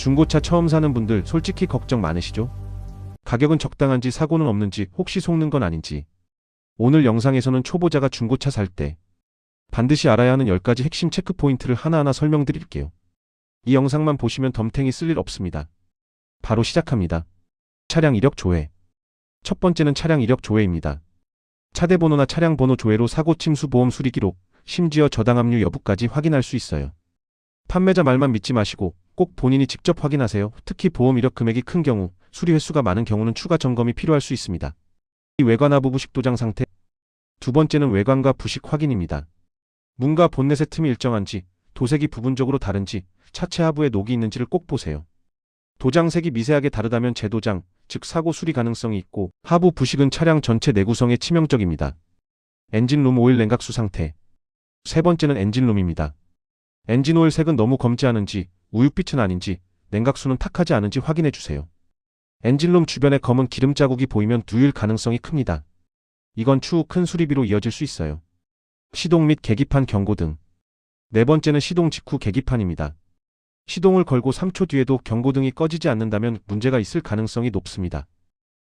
중고차 처음 사는 분들 솔직히 걱정 많으시죠? 가격은 적당한지 사고는 없는지 혹시 속는 건 아닌지. 오늘 영상에서는 초보자가 중고차 살 때 반드시 알아야 하는 10가지 핵심 체크 포인트를 하나하나 설명드릴게요. 이 영상만 보시면 덤탱이 쓸 일 없습니다. 바로 시작합니다. 차량 이력 조회. 첫 번째는 차량 이력 조회입니다. 차대 번호나 차량 번호 조회로 사고 침수 보험 수리 기록, 심지어 저당 압류 여부까지 확인할 수 있어요. 판매자 말만 믿지 마시고 꼭 본인이 직접 확인하세요. 특히 보험 이력 금액이 큰 경우, 수리 횟수가 많은 경우는 추가 점검이 필요할 수 있습니다. 이 외관 하 부 부식 도장 상태. 두 번째는 외관과 부식 확인입니다. 문과 본넷의 틈이 일정한지, 도색이 부분적으로 다른지, 차체 하부에 녹이 있는지를 꼭 보세요. 도장색이 미세하게 다르다면 재도장, 즉 사고 수리 가능성이 있고 하부 부식은 차량 전체 내구성에 치명적입니다. 엔진룸 오일 냉각수 상태. 세 번째는 엔진룸입니다. 엔진 오일 색은 너무 검지 않은지, 우윳빛은 아닌지, 냉각수는 탁하지 않은지 확인해 주세요. 엔진룸 주변에 검은 기름 자국이 보이면 누일 가능성이 큽니다. 이건 추후 큰 수리비로 이어질 수 있어요. 시동 및 계기판 경고 등. 네 번째는 시동 직후 계기판입니다. 시동을 걸고 3초 뒤에도 경고등이 꺼지지 않는다면 문제가 있을 가능성이 높습니다.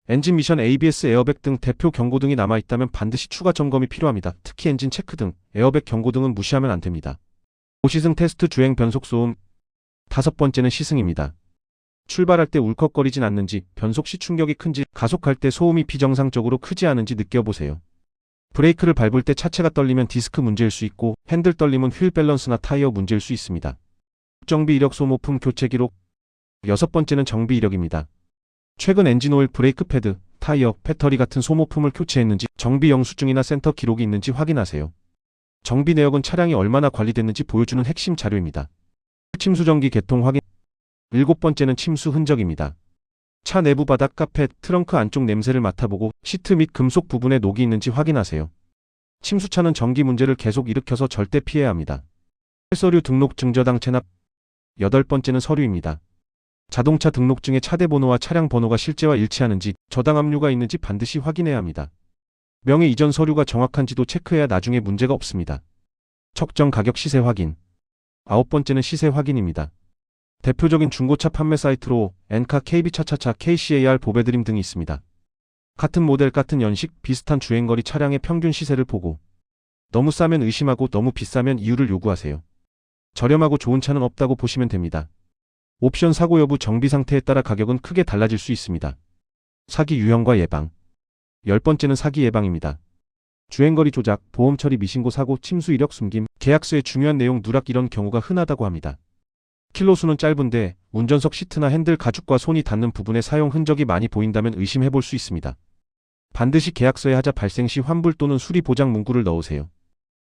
엔진 미션 ABS 에어백 등 대표 경고등이 남아있다면 반드시 추가 점검이 필요합니다. 특히 엔진 체크 등 에어백 경고등은 무시하면 안 됩니다. 고시승 테스트 주행 변속 소음. 다섯 번째는 시승입니다. 출발할 때 울컥거리진 않는지, 변속 시 충격이 큰지, 가속할 때 소음이 비정상적으로 크지 않은지 느껴보세요. 브레이크를 밟을 때 차체가 떨리면 디스크 문제일 수 있고, 핸들 떨림은 휠 밸런스나 타이어 문제일 수 있습니다. 정비 이력 소모품 교체 기록. 여섯 번째는 정비 이력입니다. 최근 엔진 오일, 브레이크 패드, 타이어, 배터리 같은 소모품을 교체했는지, 정비 영수증이나 센터 기록이 있는지 확인하세요. 정비 내역은 차량이 얼마나 관리됐는지 보여주는 핵심 자료입니다. 침수 전기 개통 확인. 일곱 번째는 침수 흔적입니다. 차 내부 바닥, 카펫, 트렁크 안쪽 냄새를 맡아보고 시트 및 금속 부분에 녹이 있는지 확인하세요. 침수차는 전기 문제를 계속 일으켜서 절대 피해야 합니다. 서류 등록증 저당 체납. 여덟 번째는 서류입니다. 자동차 등록증의 차대 번호와 차량 번호가 실제와 일치하는지 저당 압류가 있는지 반드시 확인해야 합니다. 명의 이전 서류가 정확한지도 체크해야 나중에 문제가 없습니다. 척정 가격 시세 확인. 아홉 번째는 시세 확인입니다. 대표적인 중고차 판매 사이트로 엔카 KB차차차 KCAR 보배드림 등이 있습니다. 같은 모델 같은 연식 비슷한 주행거리 차량의 평균 시세를 보고 너무 싸면 의심하고 너무 비싸면 이유를 요구하세요. 저렴하고 좋은 차는 없다고 보시면 됩니다. 옵션 사고 여부 정비 상태에 따라 가격은 크게 달라질 수 있습니다. 사기 유형과 예방. 열 번째는 사기 예방입니다. 주행거리 조작, 보험 처리 미신고 사고, 침수 이력 숨김, 계약서의 중요한 내용 누락 이런 경우가 흔하다고 합니다. 킬로수는 짧은데 운전석 시트나 핸들 가죽과 손이 닿는 부분에 사용 흔적이 많이 보인다면 의심해 볼 수 있습니다. 반드시 계약서에 하자 발생 시 환불 또는 수리 보장 문구를 넣으세요.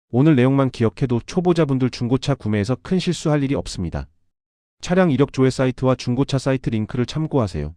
오늘 내용만 기억해도 초보자분들 중고차 구매에서 큰 실수할 일이 없습니다. 차량 이력 조회 사이트와 중고차 사이트 링크를 참고하세요.